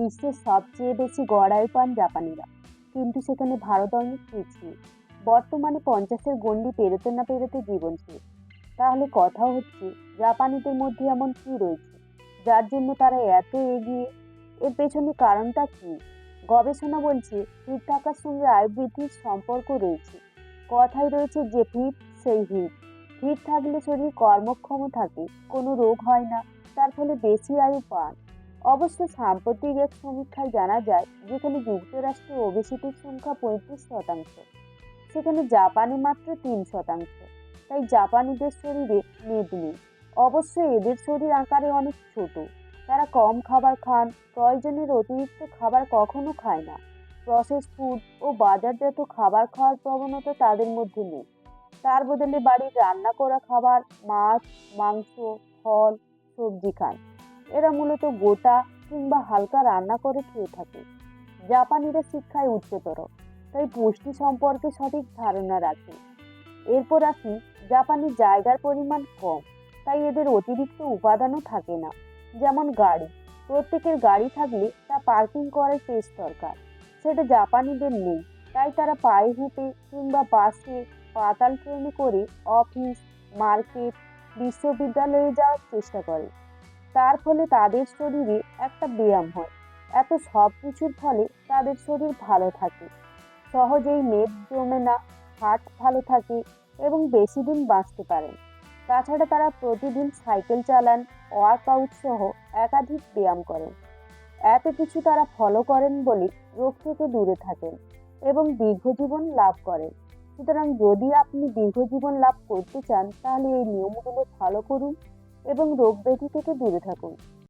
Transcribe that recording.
বিশ্বের সবচেয়ে বেশি গড়ায় পান জাপানিরা। কিন্তু সেখানে ভারত অনেক পিছিয়ে বর্তমানে পঞ্চাশের গণ্ডি পেরোতে না পেরোতে জীবন শেষ তাহলে কথা হচ্ছে, জাপানিদের মধ্যে এমন কী রয়েছে? যার জন্য তারা এত এগিয়ে, এর পেছনে কারণটা কী? গবেষণা বলছে ফিট থাকার সঙ্গে আয় বৃদ্ধির সম্পর্ক রয়েছে। কথায় রয়েছে যে ফিট সেই হিট ফিট থাকলে শরীর কর্মক্ষম থাকে, কোনো রোগ হয় না, তার ফলে বেশি আয়ু পান। অবশ্য সাম্প্রতিক এক সমীক্ষায় জানা যায় যেখানে যুক্তরাষ্ট্রে ওবেসিটির সংখ্যা পঁয়ত্রিশ শতাংশ, সেখানে জাপানে মাত্র তিন শতাংশ। তাই জাপানিদের শরীরে মেদ নেই। অবশ্য এদের শরীর আকারে অনেক ছোট। তারা কম খাবার খান, প্রয়োজনের অতিরিক্ত খাবার কখনো খায় না। প্রসেস ফুড ও বাজারজাত খাবার খাওয়ার প্রবণতা তাদের মধ্যে নেই। তার বদলে বাড়ির রান্না করা খাবার মাছ, মাংস, ফল, সবজি খান এরা মূলত গোটা কিংবা হালকা রান্না করে খেয়ে থাকে। জাপানিরা শিক্ষায় উচ্চতর, তাই পুষ্টি সম্পর্কে সঠিক ধারণা রাখে। এরপর আসি জাপানি জায়গার পরিমাণ কম, তাই এদের অতিরিক্ত উপাদানও থাকে না। যেমন গাড়ি, প্রত্যেকের গাড়ি থাকলে তা পার্কিং করার স্পেস দরকার। সেটা জাপানিদের নেই, তাই তারা পায়ে হেঁটে কিংবা বাসে পাতাল ট্রেনে করে অফিস মার্কেট বিশ্ববিদ্যালয়ে যাওয়ার চেষ্টা করে। তার ফলে তাদের শরীরে একটা ব্যায়াম হয়। এত সব কিছুর ফলে তাদের শরীর ভালো থাকে। সহজেই মেদ জমে না হার্ট ভালো থাকে এবং বেশি দিন বাঁচতে পারেন। তাছাড়া তারা প্রতিদিন সাইকেল চালান, ওয়ার্কআউট সহ একাধিক ব্যায়াম করেন। এত কিছু তারা ফলো করেন বলে রোগ থেকে দূরে থাকেন এবং দীর্ঘজীবন লাভ করেন। সুতরাং যদি আপনি দীর্ঘজীবন লাভ করতে চান, তাহলে এই নিয়মগুলো ফলো করুন। এবং রোগ ব্যাধি থেকে দূরে থাকুন।